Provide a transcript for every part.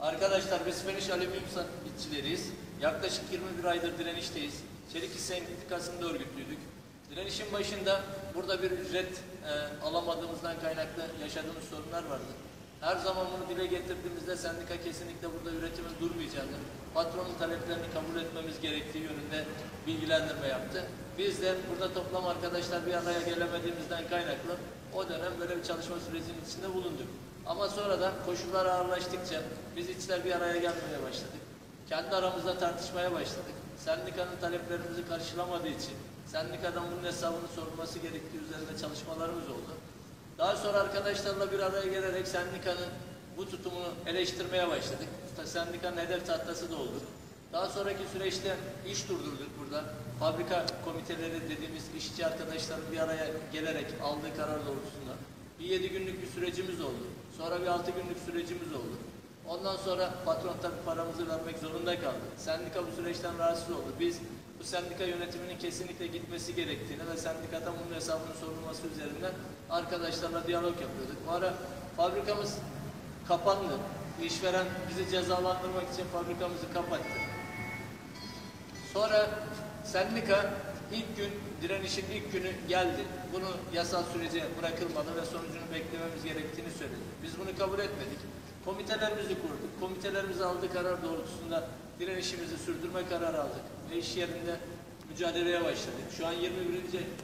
Arkadaşlar biz Feniş Alüminyum işçileriyiz. Yaklaşık 21 aydır direnişteyiz. Çelik İş Sendikası'nda örgütlüydük. Direnişin başında burada bir ücret e, alamadığımızdan kaynaklı yaşadığımız sorunlar vardı. Her zaman bunu dile getirdiğimizde sendika kesinlikle burada üretimin durmayacağını, patronun taleplerini kabul etmemiz gerektiği yönünde bilgilendirme yaptı. Biz de burada toplam arkadaşlar bir araya gelemediğimizden kaynaklı o dönem böyle bir çalışma sürecinin içinde bulunduk. Ama sonradan koşullar ağırlaştıkça biz içler bir araya gelmeye başladık. Kendi aramızda tartışmaya başladık. Sendikanın taleplerimizi karşılamadığı için sendikadan bunun hesabını sorulması gerektiği üzerinde çalışmalarımız oldu. Daha sonra arkadaşlarla bir araya gelerek sendikanın bu tutumunu eleştirmeye başladık. Sendikanın hedef tahtası da olduk. Daha sonraki süreçte iş durdurduk burada. Fabrika komiteleri dediğimiz işçi arkadaşların bir araya gelerek aldığı karar doğrultusunda bir yedi günlük bir sürecimiz oldu. Sonra bir altı günlük sürecimiz oldu. Ondan sonra patron tabii paramızı vermek zorunda kaldı. Sendika bu süreçten rahatsız oldu. Biz bu sendika yönetiminin kesinlikle gitmesi gerektiğini ve sendikadan bunun hesabının sorulması üzerinden arkadaşlarla diyalog yapıyorduk. Bu ara fabrikamız kapandı. İşveren bizi cezalandırmak için fabrikamızı kapattı. Sonra sendika ilk gün direnişin ilk günü geldi. Bunu yasal sürece bırakılmalı ve sonucunu beklememiz gerektiğini söyledi. Biz bunu kabul etmedik. Komitelerimizi kurduk. Komitelerimiz aldığı karar doğrultusunda direnişimizi sürdürme kararı aldık. Ve iş yerinde mücadeleye başladık. Şu an 21.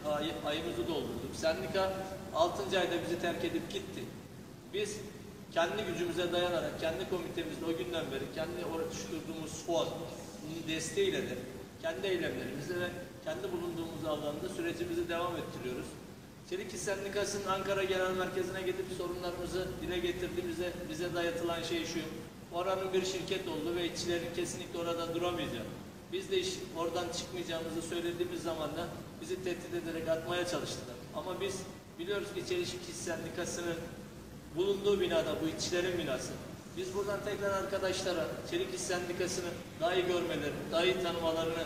ay, ayımızı doldurduk. Sendika 6. ayda bizi terk edip gitti. Biz kendi gücümüze dayanarak, kendi komitemizde o günden beri kendi oluşturduğumuz fon desteğiyle de kendi eylemlerimizle ve kendi bulunduğumuz alanda sürecimizi devam ettiriyoruz. Çelik İş Ankara Genel Merkezi'ne gidip sorunlarımızı dile getirdiğimizde bize dayatılan şey şu. Oranın bir şirket olduğu ve işçilerin kesinlikle orada duramayacağı. Biz de iş, oradan çıkmayacağımızı söylediğimiz zaman da bizi tehdit ederek atmaya çalıştılar. Ama biz biliyoruz ki Çelik İş Sendikası'nın bulunduğu binada, bu işçilerin binası. Biz buradan tekrar arkadaşlara Çelik İş Sendikası'nı daha iyi görmeleri, daha iyi tanımalarını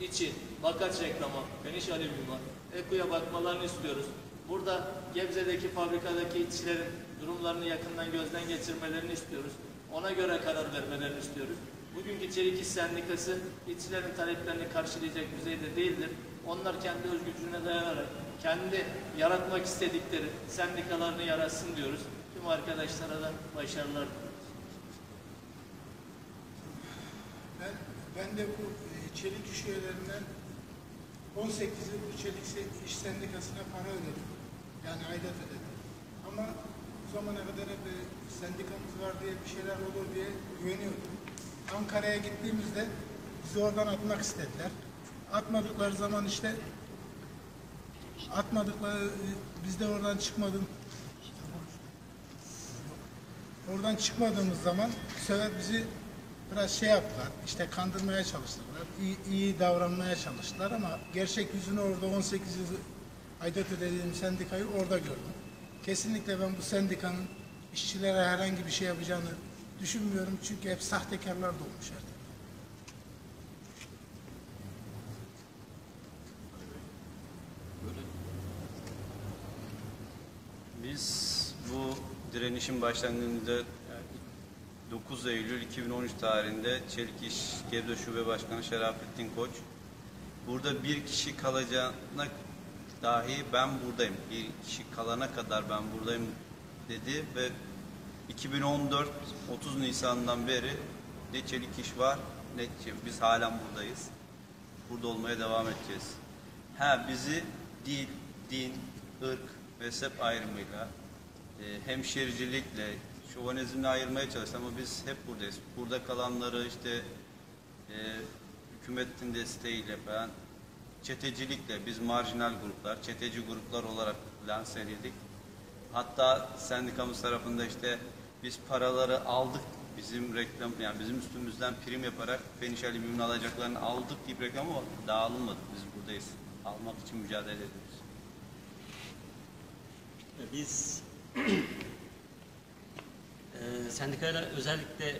için Bakaç reklama, Feniş Alüminyum'a, Eku'ya bakmalarını istiyoruz. Burada Gebze'deki fabrikadaki işçilerin durumlarını yakından gözden geçirmelerini istiyoruz. Ona göre karar vermelerini istiyoruz. Bugünkü Çelik İş Sendikası işçilerin taleplerini karşılayacak düzeyde değildir. Onlar kendi özgürlüğüne dayanarak kendi yaratmak istedikleri sendikalarını yaratsın diyoruz. Tüm arkadaşlara da başarılar diliyoruz. Ben, ben de bu e, çelik iş üyelerinden 18'i bu çelik iş sendikasına para ödedim. Yani aidat ödedim. Ama bu zamana kadar hep e, sendikamız var diye bir şeyler olur diye güveniyordum. Ankara'ya gittiğimizde bizi oradan atmak istediler. Atmadıkları zaman işte atmadıkları e, biz de oradan çıkmadım. Oradan çıkmadığımız zaman bu sefer bizi biraz şey yaptılar, işte kandırmaya çalıştılar, iyi, iyi davranmaya çalıştılar ama gerçek yüzünü orada 18 yıl aidat ödediğim sendikayı orada gördüm. Kesinlikle ben bu sendikanın işçilere herhangi bir şey yapacağını düşünmüyorum çünkü hep sahtekarlar dolmuş artık. Biz bu direnişin başlangıcında 9 Eylül 2013 tarihinde Çelik İş Gebze Şube Başkanı Şerafettin Koç burada bir kişi kalacağına dahi ben buradayım. Bir kişi kalana kadar ben buradayım dedi ve 2014 30 Nisan'dan beri ne Çelik İş var ne biz halen buradayız. Burada olmaya devam edeceğiz. Ha bizi dil, din, ırk, mezhep ayrımıyla, e, hemşericilikle, şovanizmle ayırmaya çalıştı ama biz hep buradayız. Burada kalanları işte e, hükümetin desteğiyle falan çetecilikle biz marjinal gruplar, çeteci gruplar olarak lanse edildik. Hatta sendikamız tarafında işte biz paraları aldık bizim reklam yani bizim üstümüzden prim yaparak Feniş Alüminyum'un alacaklarını aldık deyip reklam ama dağılmadık biz buradayız. Almak için mücadele ediyoruz. Biz sendikayla özellikle e,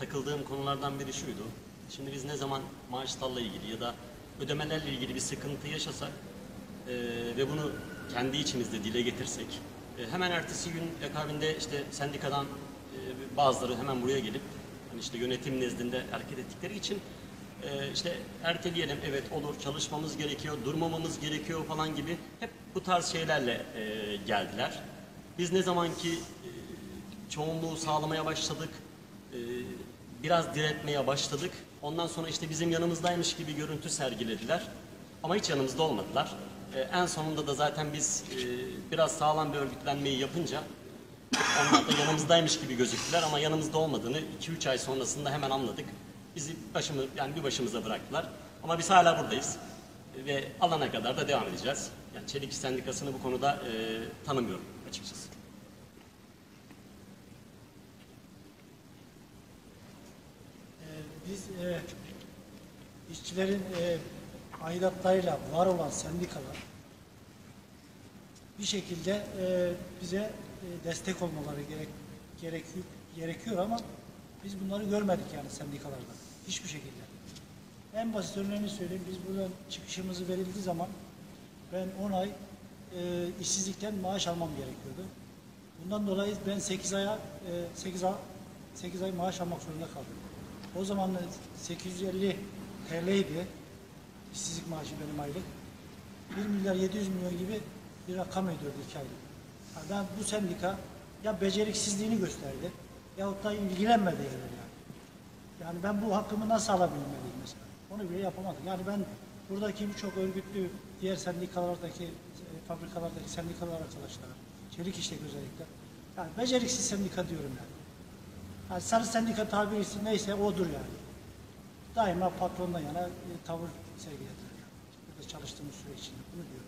takıldığım konulardan biri şuydu. Şimdi biz ne zaman maaşlarla ilgili ya da ödemelerle ilgili bir sıkıntı yaşasak e, ve bunu kendi içimizde dile getirsek e, hemen ertesi gün akabinde işte sendikadan e, bazıları hemen buraya gelip hani işte yönetim nezdinde hareket ettikleri için e, işte erteleyelim evet olur çalışmamız gerekiyor durmamamız gerekiyor falan gibi hep bu tarz şeylerle e, geldiler. Biz ne zaman ki e, çoğunluğu sağlamaya başladık, e, biraz diretmeye başladık. Ondan sonra işte bizim yanımızdaymış gibi görüntü sergilediler. Ama hiç yanımızda olmadılar. E, en sonunda da zaten biz e, biraz sağlam bir örgütlenmeyi yapınca onlar da yanımızdaymış gibi gözüktüler ama yanımızda olmadığını 2-3 ay sonrasında hemen anladık. Bizi başımı yani bir başımıza bıraktılar. Ama biz hala buradayız. Ve alana kadar da devam edeceğiz. Yani Çelik Sendikası'nı bu konuda e, tanımıyorum açıkçası. Biz e, işçilerin e, aidatlarıyla var olan sendikalar bir şekilde e, bize e, destek olmaları gerek, gerekiyor, gerekiyor ama biz bunları görmedik yani sendikalardan. Hiçbir şekilde. En basit örneğini söyleyeyim. Biz buradan çıkışımızı verildiği zaman ben 10 ay e, işsizlikten maaş almam gerekiyordu. Bundan dolayı ben 8 aya e, 8 ay 8 ay maaş almak zorunda kaldım. O zaman 850 TL'ydi işsizlik maaşı benim aylık. 1 milyar 700 milyon gibi bir rakam ediyordu iki aylık. Ha, ben bu sendika ya beceriksizliğini gösterdi yahut da ilgilenmedi yani. Yani ben bu hakkımı nasıl alabilmeliyim mesela? Onu bile yapamadım. Yani ben buradaki birçok örgütlü diğer sendikalardaki, e, fabrikalardaki sendikalar arkadaşlara, çelik işlek özellikle. Yani beceriksiz sendika diyorum yani. Yani sarı sendika tabirisi neyse odur yani. Daima patrondan yana e, tavır sergilediler. Burada çalıştığımız süre içinde bunu diyorum.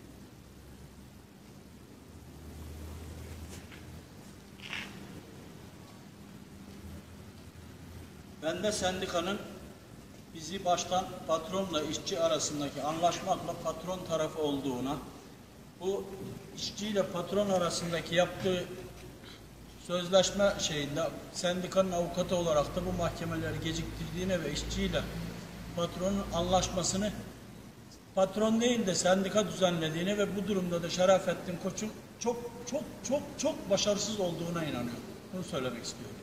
Ben de sendikanın bizi baştan patronla işçi arasındaki anlaşmakla patron tarafı olduğuna, bu işçiyle patron arasındaki yaptığı sözleşme şeyinde sendikanın avukatı olarak da bu mahkemeleri geciktirdiğine ve işçiyle patronun anlaşmasını patron değil de sendika düzenlediğine ve bu durumda da Şerafettin Koç'un çok çok çok çok başarısız olduğuna inanıyorum. Bunu söylemek istiyorum.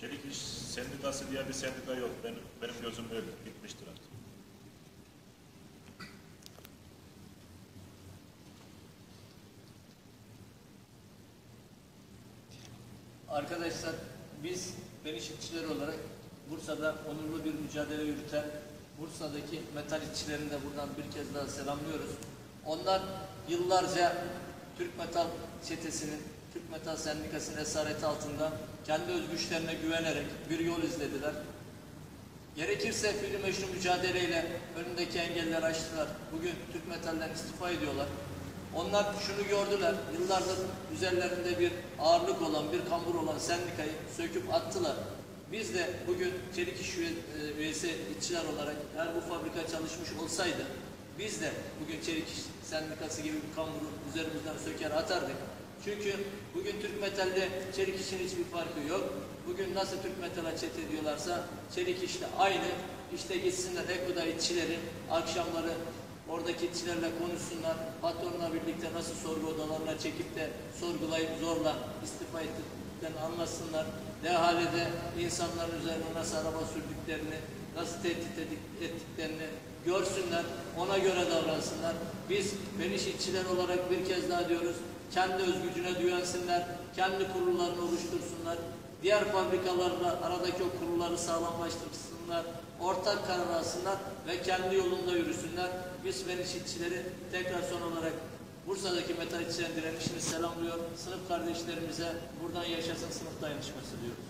Çelik İş Sendikası diye bir sendika yok. Benim, benim gözüm öyle. Bitmiştir artık. Arkadaşlar biz Beniş işçileri olarak Bursa'da onurlu bir mücadele yürüten Bursa'daki metal işçilerini de buradan bir kez daha selamlıyoruz. Onlar yıllarca Türk Metal çetesinin, Türk Metal Sendikası'nın esareti altında kendi özgüçlerine güvenerek bir yol izlediler. Gerekirse fiili meşru mücadeleyle önündeki engelleri aştılar. Bugün Türk Metal'den istifa ediyorlar. Onlar şunu gördüler, yıllardır üzerlerinde bir ağırlık olan, bir kambur olan sendikayı söküp attılar. Biz de bugün çelik iş e, üyesi işçiler olarak eğer bu fabrika çalışmış olsaydı biz de bugün çelik iş sendikası gibi bir kamburu üzerimizden söker atardık. Çünkü bugün Türk Metal'de çelik işin hiçbir farkı yok. Bugün nasıl Türk Metal'a çet ediyorlarsa çelik işte aynı. İşte gitsinler Eko'da işçileri akşamları oradaki işçilerle konuşsunlar. Patronla birlikte nasıl sorgu odalarına çekip de sorgulayıp zorla istifa ettiklerini anlasınlar. Dehalede insanların üzerine nasıl araba sürdüklerini, nasıl tehdit ettiklerini görsünler, ona göre davransınlar. Biz Beniş işçiler olarak bir kez daha diyoruz, kendi özgücüne güvensinler, kendi kurullarını oluştursunlar, diğer fabrikalarla aradaki o kurulları sağlamlaştırsınlar, ortak karar alsınlar ve kendi yolunda yürüsünler. Biz Beniş işçileri tekrar son olarak Bursa'daki metal işçilerin direnişini selamlıyor. Sınıf kardeşlerimize buradan yaşasın sınıf dayanışması diyoruz.